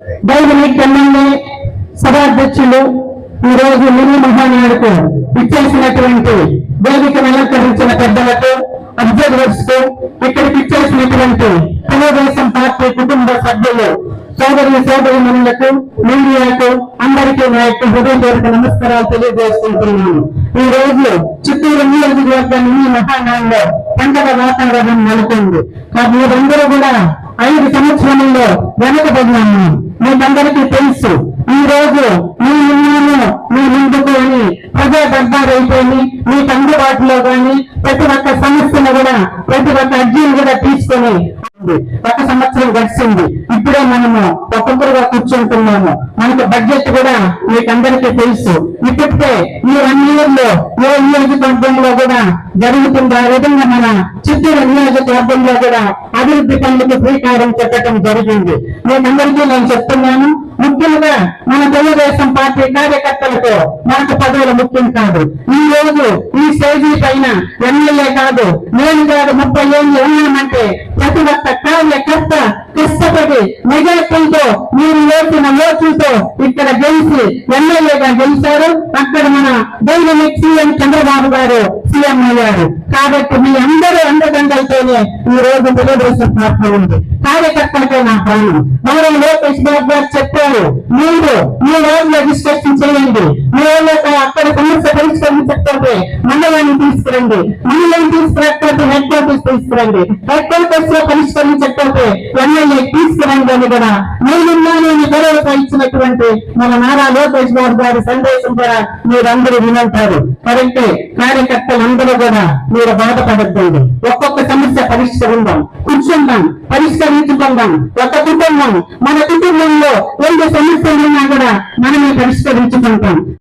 Dynamic MLA సభాధ్యక్షులు ఈ రోజు మినీ మహానాడుకు ఇచ్చేసినటువంటి వేదికను అలంకరించిన పెద్దలకు అబ్జర్వర్స్కు ఇక్కడికి ఇచ్చేసినటువంటి తెలుగుదేశం పార్టీ కుటుంబ సభ్యులు సోదరి సోదరి మనులకు మీడియాకు అందరికీ నా యొక్క హృదయపూర్వక నమస్కారాలు తెలియజేసుకుంటున్నాను. ఈ రోజు చిత్తూరు నియోజకవర్గం ఈ మహానాడులో పండగ వాతావరణం నెలకొంది. కాబట్టి మీరందరూ కూడా ఐదు సంవత్సరంలో వెనకబడినాము. మీకందరికీ తెలుసు. ఈ రోజు మీ ఇల్లు మీ ముందుకు అని ప్రజా దర్బార్ అయిపోయి మీకు అందుబాటులో కానీ ప్రతి ఒక్క సమస్యను కూడా ప్రతి ఒక్క అర్జీని కూడా తీసుకొని ఉంది. ఒక సంవత్సరం గడిచింది. ఇప్పుడే మనము ఒక్కొక్కరుగా కూర్చుంటున్నాము. మనకి బడ్జెట్ కూడా మీకు అందరికీ తెలుసు. ఇప్పటికే ఈ వన్ ఇయర్లో ఏ నియోజకవర్గంలో కూడా జరుగుతుంది? ఆ విధంగా మన చిత్తూరు నియోజకవర్గంలో కూడా అభివృద్ధి పనులకు శ్రీకారం చెప్పటం జరిగింది. మీకందరికీ నేను చెప్తున్నాను. ముఖ్యంగా మన తెలుగుదేశం పార్టీ కార్యకర్తలకు మనకు పదవులు ముఖ్యం కాదు. ఈ రోజు ఈ స్టేజీ పైన ఎమ్మెల్యే కాదు నేను కాదు ముప్పై ఏళ్ళు ఉన్నామంటే ప్రతి కార్య కార్యకర్త కష్టపడి మెజార్టీతో మీరు వేసిన ఓట్లతో ఇక్కడ గెలిచి ఎమ్మెల్యేగా గెలిచారు. అక్కడ మన డైనమిక్ సీఎం చంద్రబాబు గారు సీఎం అయ్యారు. కాబట్టి మీ అందరూ అండదండలతోనే ఈ రోజు తెలుగుదేశం పార్టీ ఉంది. కార్యకర్తలకే నా ప్రాణం. గౌరవ లోకేష్ బాబు గారు చెప్పారు. మీరు మీ రోజులో డిస్కషన్ చేయండి. మండలాన్ని తీసుకురండి. మండలాన్ని తీసుకురాకపోతే హెడ్ క్వార్టర్స్ తీసుకురండి. హెడ్ క్వార్టర్స్లో పరిష్కరించకపోతే ఎమ్మెల్యే తీసుకురండి అని కూడా నేనున్నాను అని ఇచ్చినటువంటి మన నారా లోకేష్ బాబు గారి సందేశం కూడా మీరందరూ వినంటారు. కరెక్టే. కార్యకర్తలందరూ కూడా మీరు బాధపడద్దండి. ఒక్కొక్క సమస్య పరిష్కరిందాం కూర్చుందాం. పరిష్కరించుకుందాం. ఒక కుటుంబం. మన కుటుంబంలో రెండు సమస్యలు ఉన్నా కూడా మనమే పరిష్కరించుకుంటాం.